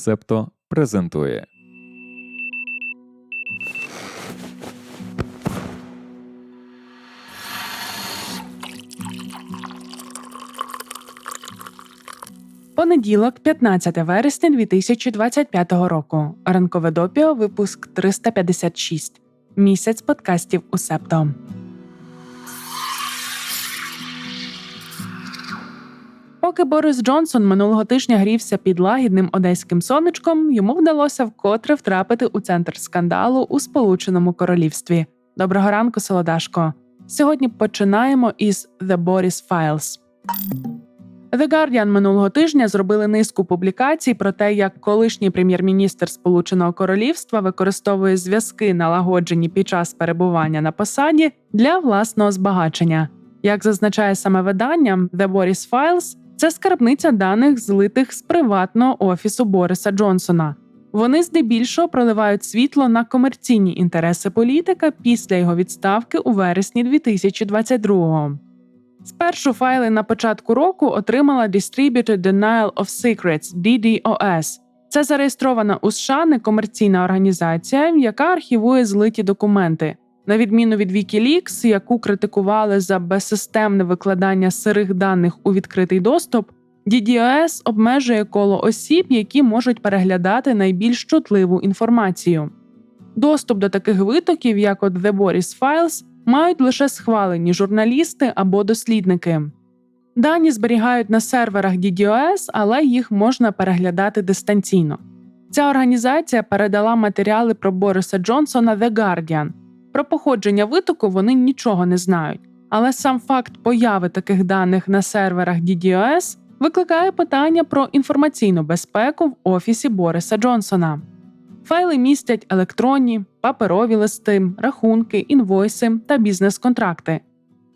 Септо презентує. Понеділок, 15 вересня 2025 року. Ранкове допіо, випуск 356. Місяць подкастів у Септо. Поки Борис Джонсон минулого тижня грівся під лагідним одеським сонечком, йому вдалося вкотре втрапити у центр скандалу у Сполученому Королівстві. Доброго ранку, Солодашко. Сьогодні починаємо із The Boris Files. The Guardian минулого тижня зробили низку публікацій про те, як колишній прем'єр-міністр Сполученого Королівства використовує зв'язки, налагоджені під час перебування на посаді, для власного збагачення. Як зазначає саме видання, The Boris Files – це скарбниця даних, злитих з приватного офісу Бориса Джонсона. Вони здебільшого проливають світло на комерційні інтереси політика після його відставки у вересні 2022-го. Спершу файли на початку року отримала Distributed Denial of Secrets DDoS. Це зареєстрована у США некомерційна організація, яка архівує злиті документи. На відміну від Wikileaks, яку критикували за безсистемне викладання сирих даних у відкритий доступ, DDoS обмежує коло осіб, які можуть переглядати найбільш чутливу інформацію. Доступ до таких витоків, як от The Boris Files, мають лише схвалені журналісти або дослідники. Дані зберігають на серверах DDoS, але їх можна переглядати дистанційно. Ця організація передала матеріали про Бориса Джонсона The Guardian. Про походження витоку вони нічого не знають, але сам факт появи таких даних на серверах DDoS викликає питання про інформаційну безпеку в офісі Бориса Джонсона. Файли містять електронні, паперові листи, рахунки, інвойси та бізнес-контракти.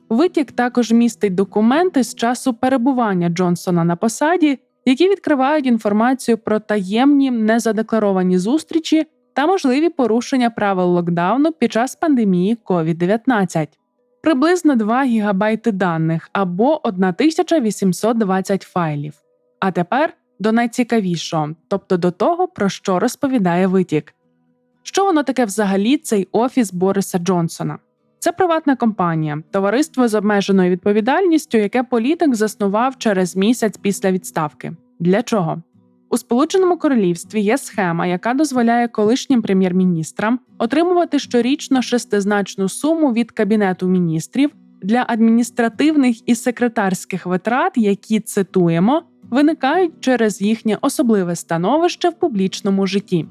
Витік також містить документи з часу перебування Джонсона на посаді, які відкривають інформацію про таємні незадекларовані зустрічі та можливі порушення правил локдауну під час пандемії COVID-19. Приблизно 2 гігабайти даних або 1820 файлів. А тепер до найцікавішого, тобто до того, про що розповідає витік. Що воно таке взагалі цей офіс Бориса Джонсона? Це приватна компанія, товариство з обмеженою відповідальністю, яке політик заснував через місяць після відставки. Для чого? У Сполученому Королівстві є схема, яка дозволяє колишнім прем'єр-міністрам отримувати щорічно шестизначну суму від Кабінету міністрів для адміністративних і секретарських витрат, які цитуємо, виникають через їхнє особливе становище в публічному житті.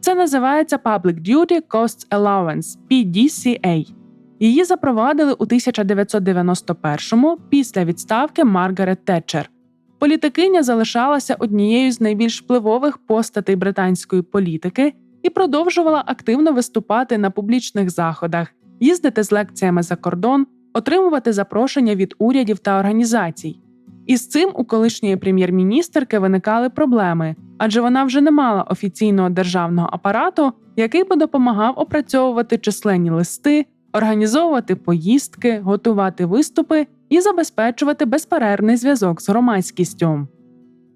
Це називається Public Duty Costs Allowance PDCA. Її запровадили у 1991-му після відставки Маргарет Тетчер. Політикиня залишалася однією з найбільш впливових постатей британської політики і продовжувала активно виступати на публічних заходах, їздити з лекціями за кордон, отримувати запрошення від урядів та організацій. Із цим у колишньої прем'єр-міністерки виникали проблеми, адже вона вже не мала офіційного державного апарату, який би допомагав опрацьовувати численні листи, організовувати поїздки, готувати виступи і забезпечувати безперервний зв'язок з громадськістю.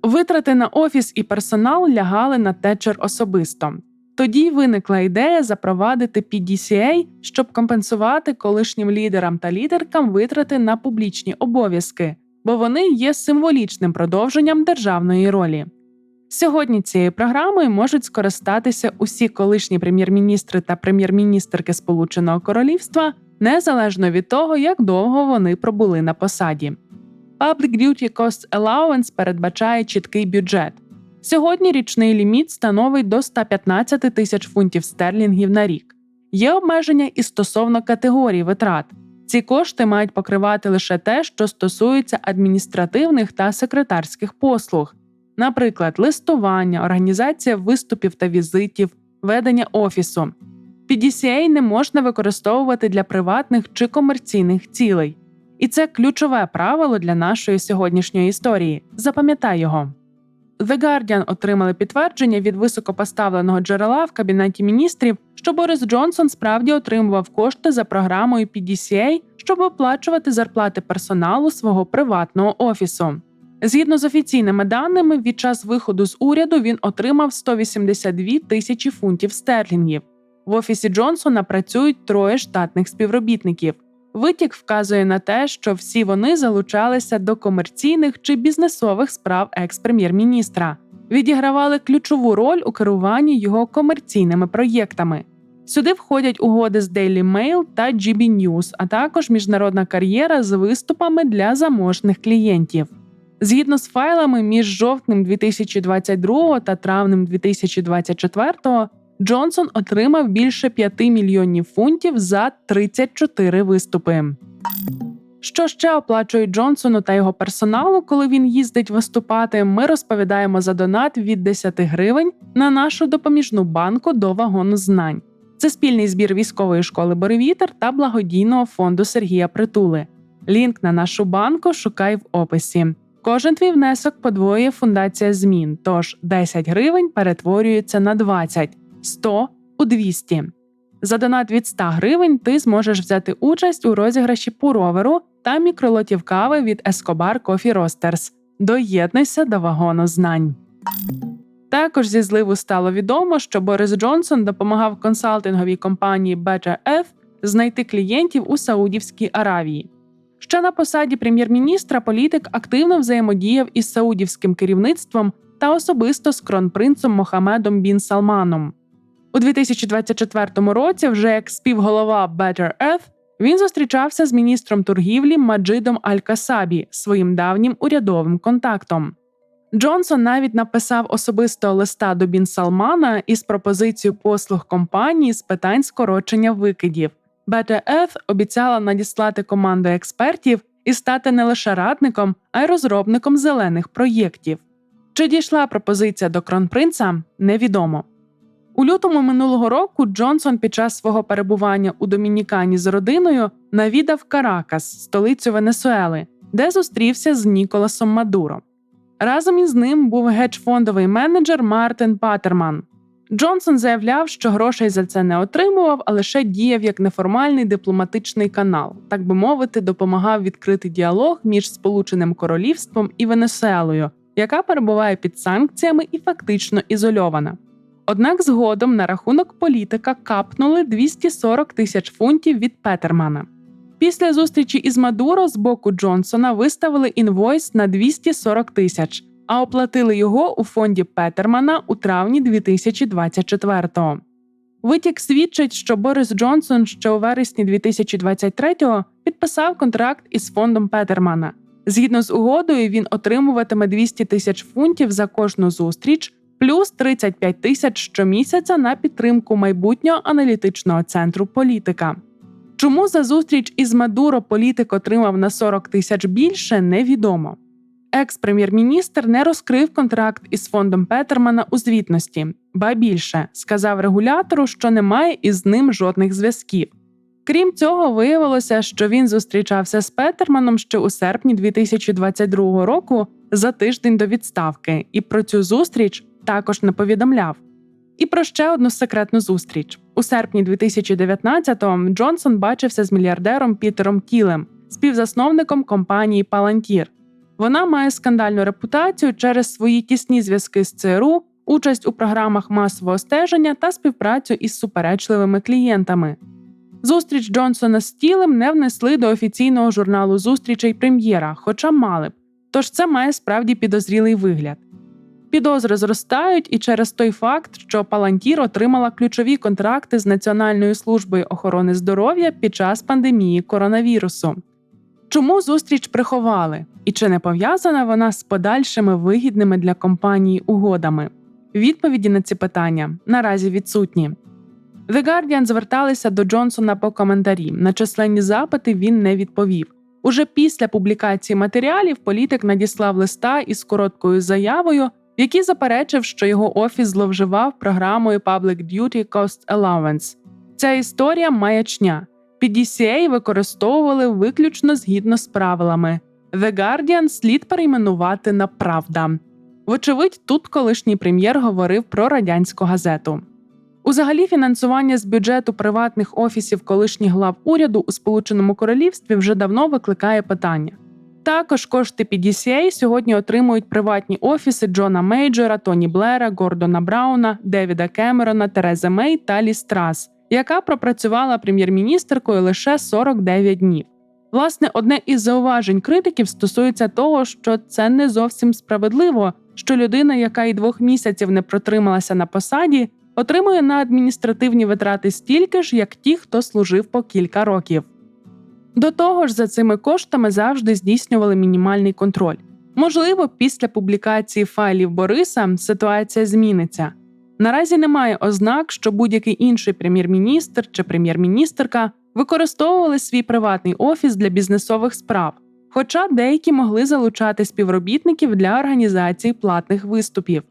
Витрати на офіс і персонал лягали на течер особисто. Тоді виникла ідея запровадити PDCA, щоб компенсувати колишнім лідерам та лідеркам витрати на публічні обов'язки, бо вони є символічним продовженням державної ролі. Сьогодні цією програмою можуть скористатися усі колишні прем'єр-міністри та прем'єр-міністерки Сполученого Королівства незалежно від того, як довго вони пробули на посаді. Public Duty Cost Allowance передбачає чіткий бюджет. Сьогодні річний ліміт становить до 115 тисяч фунтів стерлінгів на рік. Є обмеження і стосовно категорій витрат. Ці кошти мають покривати лише те, що стосується адміністративних та секретарських послуг, наприклад, листування, організація виступів та візитів, ведення офісу. PDCA не можна використовувати для приватних чи комерційних цілей. І це ключове правило для нашої сьогоднішньої історії. Запам'ятай його. The Guardian отримали підтвердження від високопоставленого джерела в кабінеті міністрів, що Борис Джонсон справді отримував кошти за програмою PDCA, щоб оплачувати зарплати персоналу свого приватного офісу. Згідно з офіційними даними, від час виходу з уряду він отримав 182 тисячі фунтів стерлінгів. В офісі Джонсона працюють троє штатних співробітників. Витік вказує на те, що всі вони залучалися до комерційних чи бізнесових справ екс-прем'єр-міністра, відігравали ключову роль у керуванні його комерційними проєктами. Сюди входять угоди з Daily Mail та GB News, а також міжнародна кар'єра з виступами для заможних клієнтів. Згідно з файлами між жовтнем 2022 та травнем 2024 Джонсон отримав більше 5 мільйонів фунтів за 34 виступи. Що ще оплачують Джонсону та його персоналу, коли він їздить виступати? Ми розповідаємо за донат від 10 гривень на нашу допоміжну банку до вагону знань. Це спільний збір військової школи Боревітер та благодійного фонду Сергія Притули. Лінк на нашу банку шукай в описі. Кожен твій внесок подвоює фундація змін, тож 10 гривень перетворюється на 20, 100 у 200. За донат від 100 гривень ти зможеш взяти участь у розіграші пуроверу та мікролотів кави від Escobar Coffee Roasters. Доєднуйся до вагону знань. Також зі зливу стало відомо, що Борис Джонсон допомагав консалтинговій компанії Better знайти клієнтів у Саудівській Аравії. Ще на посаді прем'єр-міністра політик активно взаємодіяв із саудівським керівництвом та особисто з кронпринцем Мохамедом Бін Салманом. У 2024 році, вже як співголова Better Earth, він зустрічався з міністром торгівлі Маджидом Аль-Касабі, своїм давнім урядовим контактом. Джонсон навіть написав особисто листа до Бін Салмана із пропозицією послуг компанії з питань скорочення викидів. Better Earth обіцяла надіслати команду експертів і стати не лише радником, а й розробником зелених проєктів. Чи дійшла пропозиція до кронпринца, невідомо. У лютому минулого року Джонсон під час свого перебування у Домінікані з родиною навідав Каракас, столицю Венесуели, де зустрівся з Ніколасом Мадуро. Разом із ним був гедж-фондовий менеджер Мартин Патерман. Джонсон заявляв, що грошей за це не отримував, а лише діяв як неформальний дипломатичний канал, так би мовити, допомагав відкрити діалог між Сполученим Королівством і Венесуелою, яка перебуває під санкціями і фактично ізольована. Однак згодом на рахунок політика капнули 240 тисяч фунтів від Петермана. Після зустрічі із Мадуро з боку Джонсона виставили інвойс на 240 тисяч, а оплатили його у фонді Петермана у травні 2024-го. Витік свідчить, що Борис Джонсон ще у вересні 2023-го підписав контракт із фондом Петермана. Згідно з угодою, він отримуватиме 200 тисяч фунтів за кожну зустріч, плюс 35 тисяч щомісяця на підтримку майбутнього аналітичного центру політика. Чому за зустріч із Мадуро політик отримав на 40 тисяч більше, невідомо. Екс-прем'єр-міністр не розкрив контракт із фондом Петермана у звітності, ба більше сказав регулятору, що немає із ним жодних зв'язків. Крім цього, виявилося, що він зустрічався з Петерманом ще у серпні 2022 року за тиждень до відставки, і про цю зустріч також не повідомляв. І про ще одну секретну зустріч у серпні 2019-го Джонсон бачився з мільярдером Пітером Тілем, співзасновником компанії Palantir. Вона має скандальну репутацію через свої тісні зв'язки з ЦРУ, участь у програмах масового стеження та співпрацю із суперечливими клієнтами. Зустріч Джонсона з Тілем не внесли до офіційного журналу зустрічей прем'єра, хоча мали б. Тож це має справді підозрілий вигляд. Підозри зростають і через той факт, що Палантір отримала ключові контракти з Національною службою охорони здоров'я під час пандемії коронавірусу. Чому зустріч приховали? І чи не пов'язана вона з подальшими вигідними для компанії угодами? Відповіді на ці питання наразі відсутні. The Guardian зверталися до Джонсона по коментарі. На численні запити він не відповів. Уже після публікації матеріалів політик надіслав листа із короткою заявою, в якій заперечив, що його офіс зловживав програмою Public Duty Cost Allowance. Ця історія маячня. PDCA використовували виключно згідно з правилами. The Guardian слід перейменувати на Правда. Вочевидь, тут колишній прем'єр говорив про радянську газету. Узагалі, фінансування з бюджету приватних офісів колишніх глав уряду у Сполученому Королівстві вже давно викликає питання. Також кошти PDCA сьогодні отримують приватні офіси Джона Мейджора, Тоні Блера, Гордона Брауна, Девіда Кемерона, Терези Мей та Лі Страс, яка пропрацювала прем'єр-міністеркою лише 49 днів. Власне, одне із зауважень критиків стосується того, що це не зовсім справедливо, що людина, яка і двох місяців не протрималася на посаді, отримує на адміністративні витрати стільки ж, як ті, хто служив по кілька років. До того ж, за цими коштами завжди здійснювали мінімальний контроль. Можливо, після публікації файлів Бориса ситуація зміниться. Наразі немає ознак, що будь-який інший прем'єр-міністр чи прем'єр-міністерка використовували свій приватний офіс для бізнесових справ, хоча деякі могли залучати співробітників для організації платних виступів.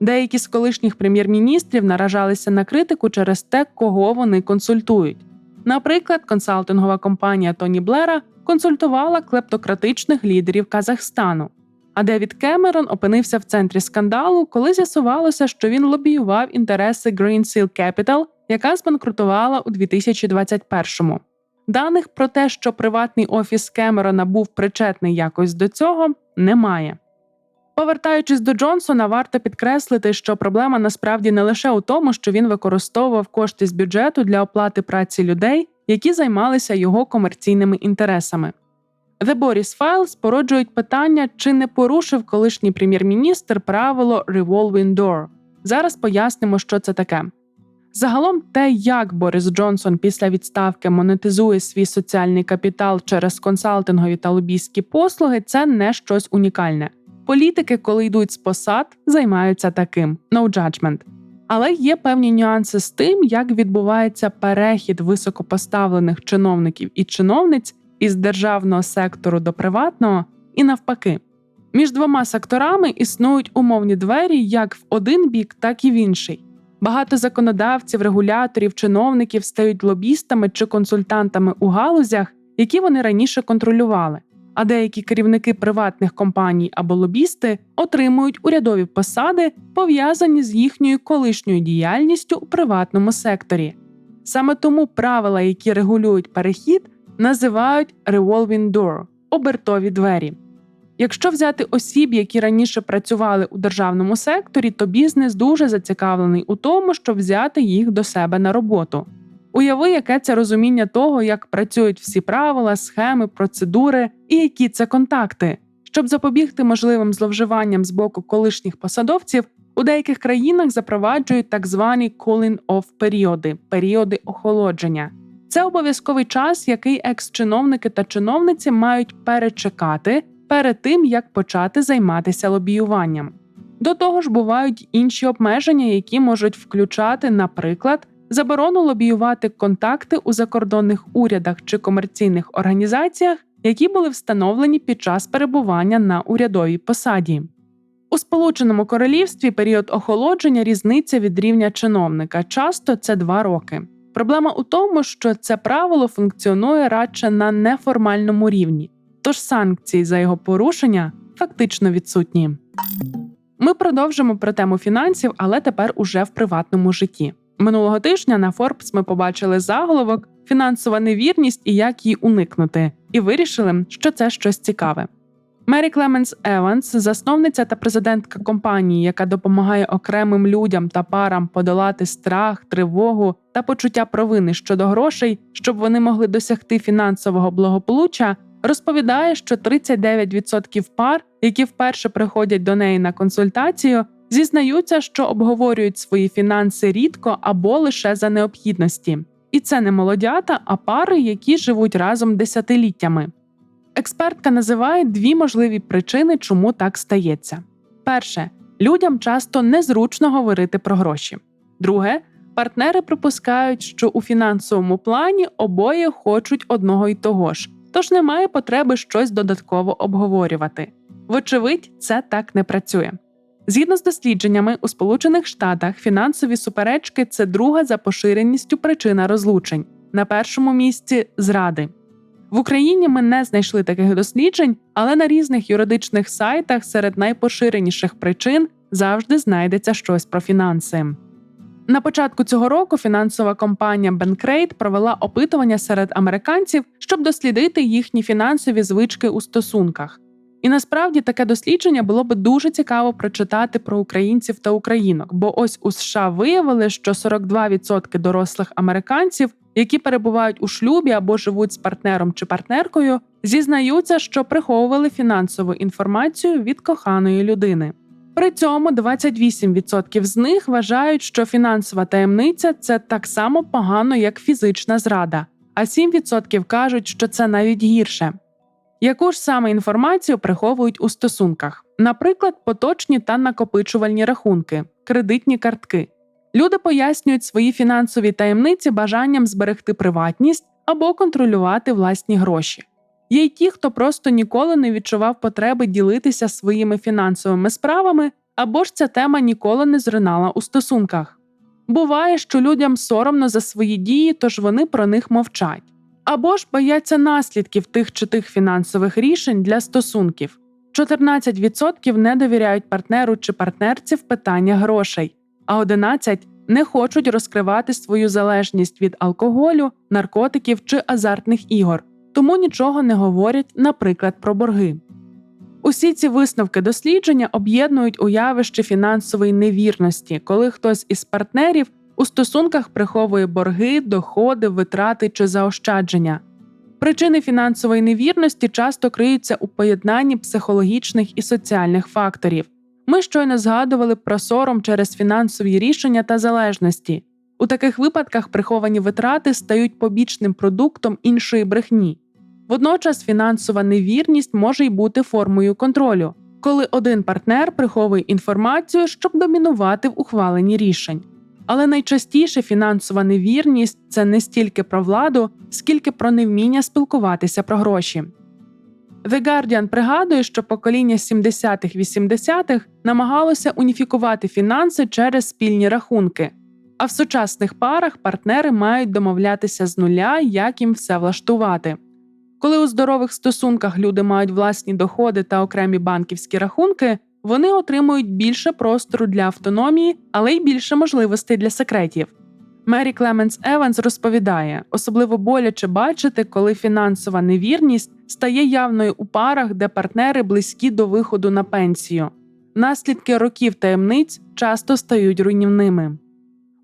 Деякі з колишніх прем'єр-міністрів наражалися на критику через те, кого вони консультують. Наприклад, консалтингова компанія Тоні Блера консультувала клептократичних лідерів Казахстану. А Девід Кемерон опинився в центрі скандалу, коли з'ясувалося, що він лобіював інтереси Green Seal Capital, яка збанкрутувала у 2021-му. Даних про те, що приватний офіс Кемерона був причетний якось до цього, немає. Повертаючись до Джонсона, варто підкреслити, що проблема насправді не лише у тому, що він використовував кошти з бюджету для оплати праці людей, які займалися його комерційними інтересами. The Boris Files породжують питання, чи не порушив колишній прем'єр-міністр правило Revolving Door. Зараз пояснимо, що це таке. Загалом, те, як Борис Джонсон після відставки монетизує свій соціальний капітал через консалтингові та лобійські послуги, це не щось унікальне. Політики, коли йдуть з посад, займаються таким no judgment. Але є певні нюанси з тим, як відбувається перехід високопоставлених чиновників і чиновниць із державного сектору до приватного, і навпаки. Між двома секторами існують умовні двері як в один бік, так і в інший. Багато законодавців, регуляторів, чиновників стають лобістами чи консультантами у галузях, які вони раніше контролювали. А деякі керівники приватних компаній або лобісти отримують урядові посади, пов'язані з їхньою колишньою діяльністю у приватному секторі. Саме тому правила, які регулюють перехід, називають revolving door – обертові двері. Якщо взяти осіб, які раніше працювали у державному секторі, то бізнес дуже зацікавлений у тому, щоб взяти їх до себе на роботу. Уяви, яке це розуміння того, як працюють всі правила, схеми, процедури і які це контакти. Щоб запобігти можливим зловживанням з боку колишніх посадовців, у деяких країнах запроваджують так звані cooling-off періоди періоди охолодження. Це обов'язковий час, який екс-чиновники та чиновниці мають перечекати перед тим, як почати займатися лобіюванням. До того ж, бувають інші обмеження, які можуть включати, наприклад, заборону лобіювати контакти у закордонних урядах чи комерційних організаціях, які були встановлені під час перебування на урядовій посаді. У Сполученому Королівстві період охолодження різниця від рівня чиновника. Часто це два роки. Проблема у тому, що це правило функціонує радше на неформальному рівні, тож санкції за його порушення фактично відсутні. Ми продовжимо про тему фінансів, але тепер уже в приватному житті. Минулого тижня на Forbes ми побачили заголовок Фінансова невірність і як її уникнути, і вирішили, що це щось цікаве. Мері Клеменс Еванс, засновниця та президентка компанії, яка допомагає окремим людям та парам подолати страх, тривогу та почуття провини щодо грошей, щоб вони могли досягти фінансового благополуччя, розповідає, що 39% пар, які вперше приходять до неї на консультацію, зізнаються, що обговорюють свої фінанси рідко або лише за необхідності. І це не молодята, а пари, які живуть разом десятиліттями. Експертка називає дві можливі причини, чому так стається. Перше, людям часто незручно говорити про гроші. Друге, партнери припускають, що у фінансовому плані обоє хочуть одного й того ж, тож немає потреби щось додатково обговорювати. Вочевидь, це так не працює. Згідно з дослідженнями, у Сполучених Штатах фінансові суперечки це друга за поширеністю причина розлучень. На першому місці зради. В Україні ми не знайшли таких досліджень, але на різних юридичних сайтах серед найпоширеніших причин завжди знайдеться щось про фінанси. На початку цього року фінансова компанія Bankrate провела опитування серед американців, щоб дослідити їхні фінансові звички у стосунках. І насправді таке дослідження було би дуже цікаво прочитати про українців та українок, бо ось у США виявили, що 42% дорослих американців, які перебувають у шлюбі або живуть з партнером чи партнеркою, зізнаються, що приховували фінансову інформацію від коханої людини. При цьому 28% з них вважають, що фінансова таємниця це так само погано, як фізична зрада, а 7% кажуть, що це навіть гірше. Яку ж саме інформацію приховують у стосунках, наприклад, поточні та накопичувальні рахунки, кредитні картки. Люди пояснюють свої фінансові таємниці бажанням зберегти приватність або контролювати власні гроші. Є й ті, хто просто ніколи не відчував потреби ділитися своїми фінансовими справами, або ж ця тема ніколи не зринала у стосунках. Буває, що людям соромно за свої дії, тож вони про них мовчать, або ж бояться наслідків тих чи тих фінансових рішень для стосунків. 14% не довіряють партнеру чи партнерці в питання грошей, а 11% не хочуть розкривати свою залежність від алкоголю, наркотиків чи азартних ігор тому нічого не говорять, наприклад, про борги. Усі ці висновки дослідження об'єднують у явище фінансової невірності, коли хтось із партнерів у стосунках приховує борги, доходи, витрати чи заощадження. Причини фінансової невірності часто криються у поєднанні психологічних і соціальних факторів. Ми щойно згадували про сором через фінансові рішення та залежності. У таких випадках приховані витрати стають побічним продуктом іншої брехні. Водночас фінансова невірність може й бути формою контролю, коли один партнер приховує інформацію, щоб домінувати в ухваленні рішень. Але найчастіше фінансова невірність це не стільки про владу, скільки про невміння спілкуватися про гроші. The Guardian пригадує, що покоління 70-х-80-х намагалося уніфікувати фінанси через спільні рахунки, а в сучасних парах партнери мають домовлятися з нуля, як їм все влаштувати. Коли у здорових стосунках люди мають власні доходи та окремі банківські рахунки, вони отримують більше простору для автономії, але й більше можливостей для секретів. Мері Клеменс Еванс розповідає, особливо боляче бачити, коли фінансова невірність стає явною у парах, де партнери близькі до виходу на пенсію. Наслідки років таємниць часто стають руйнівними.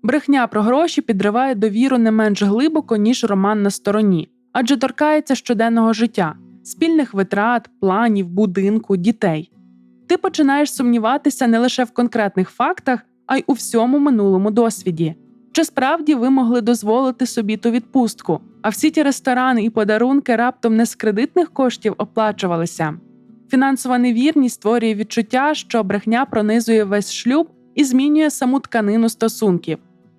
Брехня про гроші підриває довіру не менш глибоко, ніж роман на стороні адже торкається щоденного життя, спільних витрат, планів, будинку, дітей. Ти починаєш сумніватися не лише в конкретних фактах, а й у всьому минулому досвіді. Чи справді ви могли дозволити собі ту відпустку, а всі ті ресторани і подарунки раптом не з кредитних коштів оплачувалися? Фінансова невірність створює відчуття, що брехня пронизує весь шлюб і змінює саму тканину стосунків.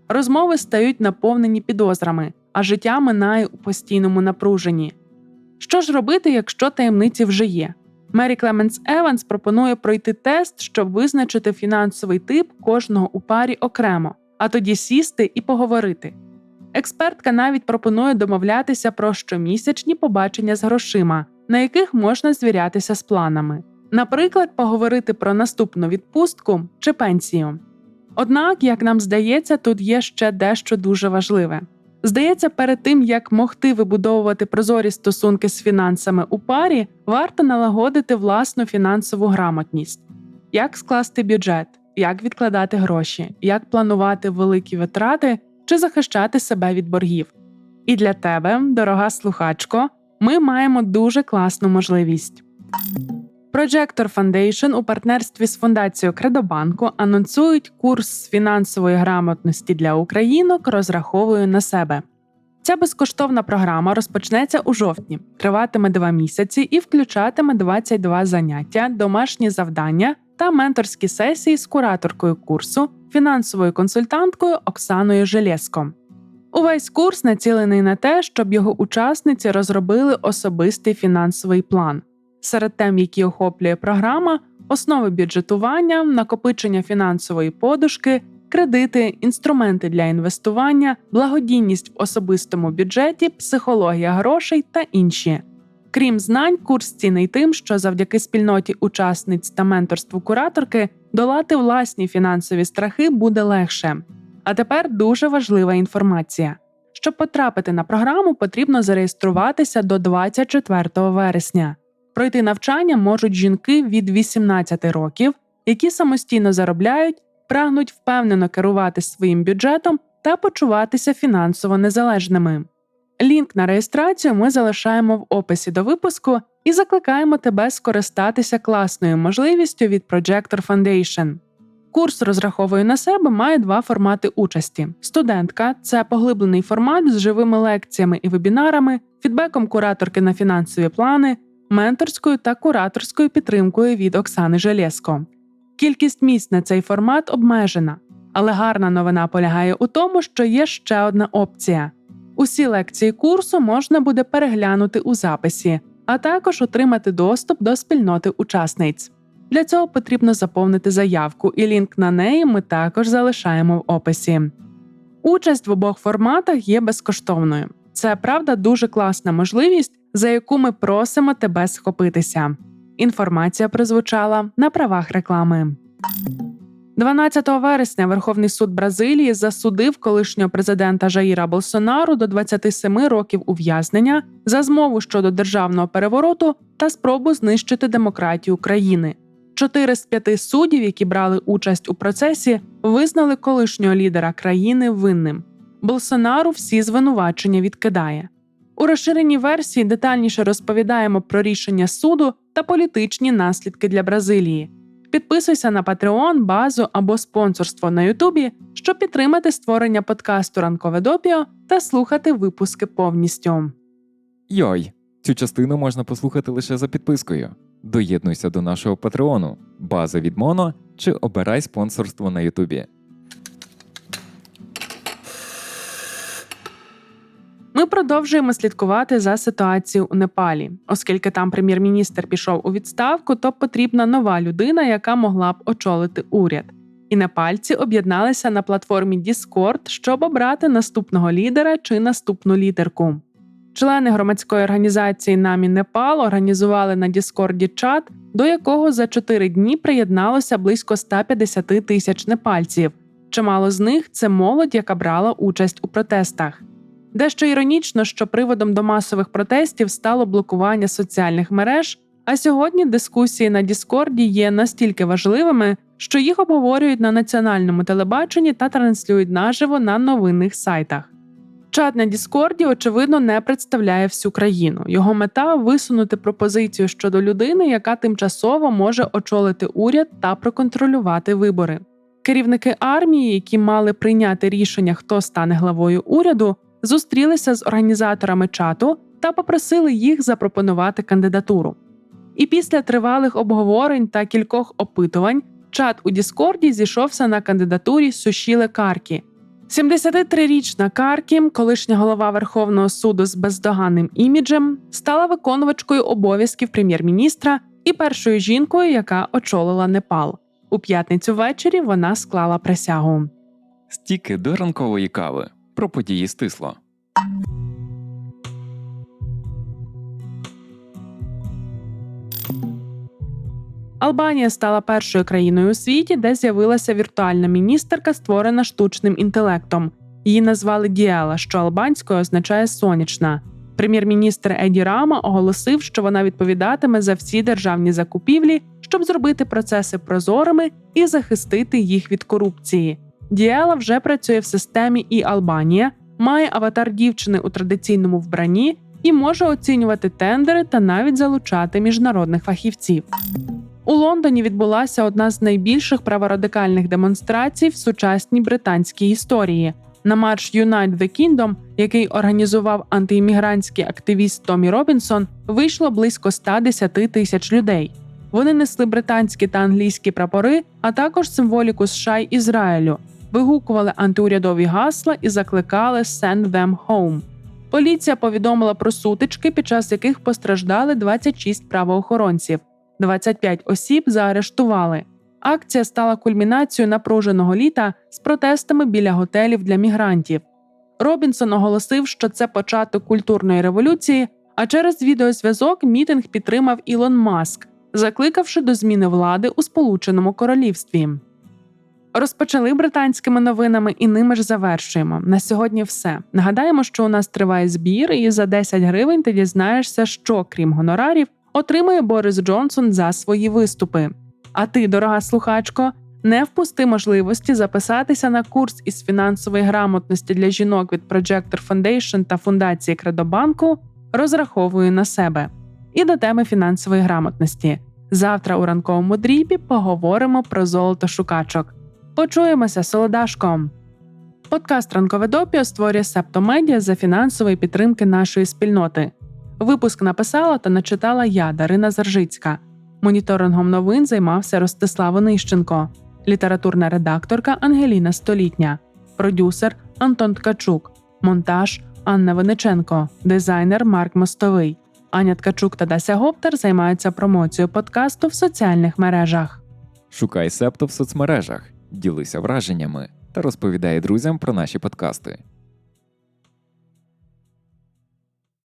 Розмови стають наповнені підозрами, а життя минає у постійному напруженні. Що ж робити, якщо таємниці вже є? Мері Клеменс Еванс пропонує пройти тест, щоб визначити фінансовий тип кожного у парі окремо, а тоді сісти і поговорити. Експертка навіть пропонує домовлятися про щомісячні побачення з грошима, на яких можна звірятися з планами, наприклад, поговорити про наступну відпустку чи пенсію. Однак, як нам здається, тут є ще дещо дуже важливе. Здається, перед тим як могти вибудовувати прозорі стосунки з фінансами у парі, варто налагодити власну фінансову грамотність, як скласти бюджет, як відкладати гроші, як планувати великі витрати чи захищати себе від боргів. І для тебе, дорога слухачко, ми маємо дуже класну можливість. Projector Foundation у партнерстві з фундацією Кредобанку анонсують курс фінансової грамотності для українок розраховую на себе. Ця безкоштовна програма розпочнеться у жовтні, триватиме два місяці і включатиме 22 заняття, домашні завдання та менторські сесії з кураторкою курсу, фінансовою консультанткою Оксаною Желєско. Увесь курс націлений на те, щоб його учасниці розробили особистий фінансовий план серед тем, які охоплює програма, основи бюджетування, накопичення фінансової подушки, кредити, інструменти для інвестування, благодійність в особистому бюджеті, психологія грошей та інші. Крім знань, курс цінний тим, що завдяки спільноті учасниць та менторству кураторки долати власні фінансові страхи буде легше. А тепер дуже важлива інформація. Щоб потрапити на програму, потрібно зареєструватися до 24 вересня. Пройти навчання можуть жінки від 18 років, які самостійно заробляють, прагнуть впевнено керувати своїм бюджетом та почуватися фінансово незалежними. Лінк на реєстрацію ми залишаємо в описі до випуску і закликаємо тебе скористатися класною можливістю від Projector Foundation. Курс розраховує на себе має два формати участі: студентка це поглиблений формат з живими лекціями і вебінарами, фідбеком кураторки на фінансові плани, менторською та кураторською підтримкою від Оксани Желєско. Кількість місць на цей формат обмежена, але гарна новина полягає у тому, що є ще одна опція. Усі лекції курсу можна буде переглянути у записі, а також отримати доступ до спільноти учасниць. Для цього потрібно заповнити заявку, і лінк на неї ми також залишаємо в описі. Участь в обох форматах є безкоштовною. Це правда дуже класна можливість, за яку ми просимо тебе схопитися. Інформація прозвучала на правах реклами. 12 вересня Верховний суд Бразилії засудив колишнього президента Жаїра Болсонару до 27 років ув'язнення за змову щодо державного перевороту та спробу знищити демократію країни. Чотири з п'яти суддів, які брали участь у процесі, визнали колишнього лідера країни винним. Болсонару всі звинувачення відкидає. У розширеній версії детальніше розповідаємо про рішення суду та політичні наслідки для Бразилії. Підписуйся на Patreon, базу або спонсорство на Ютубі, щоб підтримати створення подкасту Ранкове допіо та слухати випуски повністю. Йой, цю частину можна послухати лише за підпискою. Доєднуйся до нашого патреону, база від Моно чи обирай спонсорство на Ютубі. Ми продовжуємо слідкувати за ситуацією у Непалі, оскільки там прем'єр-міністр пішов у відставку, то потрібна нова людина, яка могла б очолити уряд. І непальці об'єдналися на платформі Discord, щоб обрати наступного лідера чи наступну лідерку. Члени громадської організації Намі Непал організували на Діскорді чат, до якого за чотири дні приєдналося близько 150 тисяч непальців. Чимало з них це молодь, яка брала участь у протестах. Дещо іронічно, що приводом до масових протестів стало блокування соціальних мереж. А сьогодні дискусії на Діскорді є настільки важливими, що їх обговорюють на національному телебаченні та транслюють наживо на новинних сайтах. Чат на Діскорді, очевидно, не представляє всю країну. Його мета висунути пропозицію щодо людини, яка тимчасово може очолити уряд та проконтролювати вибори. Керівники армії, які мали прийняти рішення, хто стане главою уряду, зустрілися з організаторами чату та попросили їх запропонувати кандидатуру. І після тривалих обговорень та кількох опитувань чат у Діскорді зійшовся на кандидатурі Сушіле Каркі. 73-річна Каркі, колишня голова Верховного суду з бездоганним іміджем, стала виконувачкою обов'язків прем'єр-міністра і першою жінкою, яка очолила Непал. У п'ятницю ввечері вона склала присягу. Стіки до ранкової кави про події стисло. Албанія стала першою країною у світі, де з'явилася віртуальна міністерка, створена штучним інтелектом. Її назвали Діела, що албанською означає сонячна. Прем'єр-міністр Еді Рама оголосив, що вона відповідатиме за всі державні закупівлі, щоб зробити процеси прозорими і захистити їх від корупції. Діела вже працює в системі і Албанія, має аватар дівчини у традиційному вбранні і може оцінювати тендери та навіть залучати міжнародних фахівців. У Лондоні відбулася одна з найбільших праворадикальних демонстрацій в сучасній британській історії. На марш Unite the Kingdom, який організував антиіммігрантський активіст Томі Робінсон, вийшло близько 110 тисяч людей. Вони несли британські та англійські прапори, а також символіку США й Ізраїлю, вигукували антиурядові гасла і закликали «Send them home». Поліція повідомила про сутички, під час яких постраждали 26 правоохоронців. 25 осіб заарештували. Акція стала кульмінацією напруженого літа з протестами біля готелів для мігрантів. Робінсон оголосив, що це початок культурної революції, а через відеозв'язок мітинг підтримав Ілон Маск, закликавши до зміни влади у Сполученому Королівстві. Розпочали британськими новинами і ними ж завершуємо. На сьогодні все. Нагадаємо, що у нас триває збір, і за 10 гривень ти дізнаєшся, що крім гонорарів отримує Борис Джонсон за свої виступи. А ти, дорога слухачко, не впусти можливості записатися на курс із фінансової грамотності для жінок від Projector Foundation та фундації Кредобанку. Розраховую на себе. І до теми фінансової грамотності. Завтра у ранковому дрібі поговоримо про золото шукачок. Почуємося солодашком. Подкаст Ранкове допіо створює Септомедіа за фінансової підтримки нашої спільноти. Випуск написала та начитала я, Дарина Заржицька. Моніторингом новин займався Ростислав Онищенко, літературна редакторка Ангеліна Столітня, продюсер Антон Ткачук, монтаж Анна Виниченко, дизайнер Марк Мостовий. Аня Ткачук та Дася Гоптер займаються промоцією подкасту в соціальних мережах. Шукай септо в соцмережах, ділися враженнями та розповідай друзям про наші подкасти.